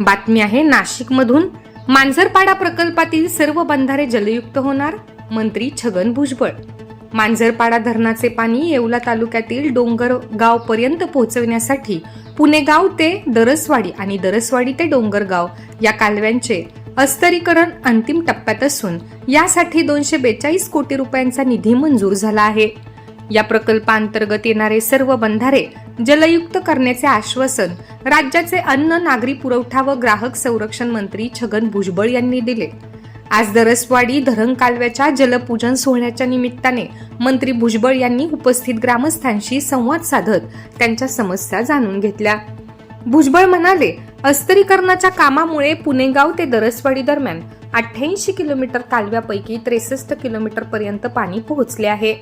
बातमी आहे नाशिकमधून. मांजरपाडा प्रकल्पातील सर्व बंधारे जलयुक्त होणार मंत्री छगन भुजबळ. मांजरपाडा धरणाचे पाणी येवला तालुक्यातील डोंगरगाव पर्यंत पोहोचविण्यासाठी पुणेगाव ते दरसवाडी आणि दरसवाडी ते डोंगरगाव या कालव्यांचे अस्तरीकरण अंतिम टप्प्यात असून यासाठी दोनशे बेचाळीस कोटी रुपयांचा निधी मंजूर झाला आहे. या प्रकल्पांतर्गत येणारे सर्व बंधारे जलयुक्त करण्याचे आश्वासन राज्याचे अन्न नागरी पुरवठा व ग्राहक संरक्षण मंत्री छगन भुजबळ यांनी दिले. आज दरसवाडी धरण कालव्याच्या जलपूजन सोहळ्याच्या निमित्ताने मंत्री भुजबळ यांनी उपस्थित ग्रामस्थांशी संवाद साधत त्यांच्या समस्या जाणून घेतल्या. भुजबळ म्हणाले अस्तरीकरणाच्या कामामुळे पुणेगाव ते दरसवाडी दरम्यान अठ्ठ्याऐंशी किलोमीटर कालव्यापैकी त्रेसष्ट किलोमीटर पर्यंत पाणी पोहोचले आहे.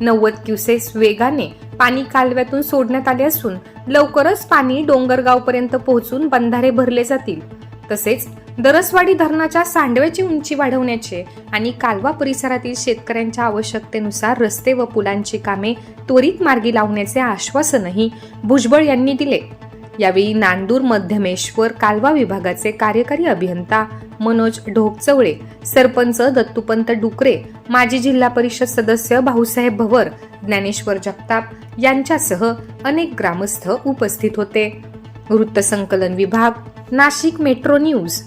नव्वद क्युसेस वेगाने पाणी कालव्यातून सोडण्यात आले असून लवकरच पाणी डोंगरगाव पर्यंत पोहोचून बंधारे भरले जातील. तसेच दरसवाडी धरणाच्या सांडव्याची उंची वाढवण्याचे आणि कालवा परिसरातील शेतकऱ्यांच्या आवश्यकतेनुसार रस्ते व पुलांची कामे त्वरित मार्गी लावण्याचे आश्वासनही भुजबळ यांनी दिले. यावेळी नांदूर मध्यमेश्वर कालवा विभागाचे कार्यकारी अभियंता मनोज ढोकचवळे सरपंच दत्तुपंत डुकरे माजी जिल्हा परिषद सदस्य भाऊसाहेब भवर ज्ञानेश्वर जगताप यांच्यासह अनेक ग्रामस्थ उपस्थित होते. वृत्तसंकलन विभाग नाशिक मेट्रो न्यूज.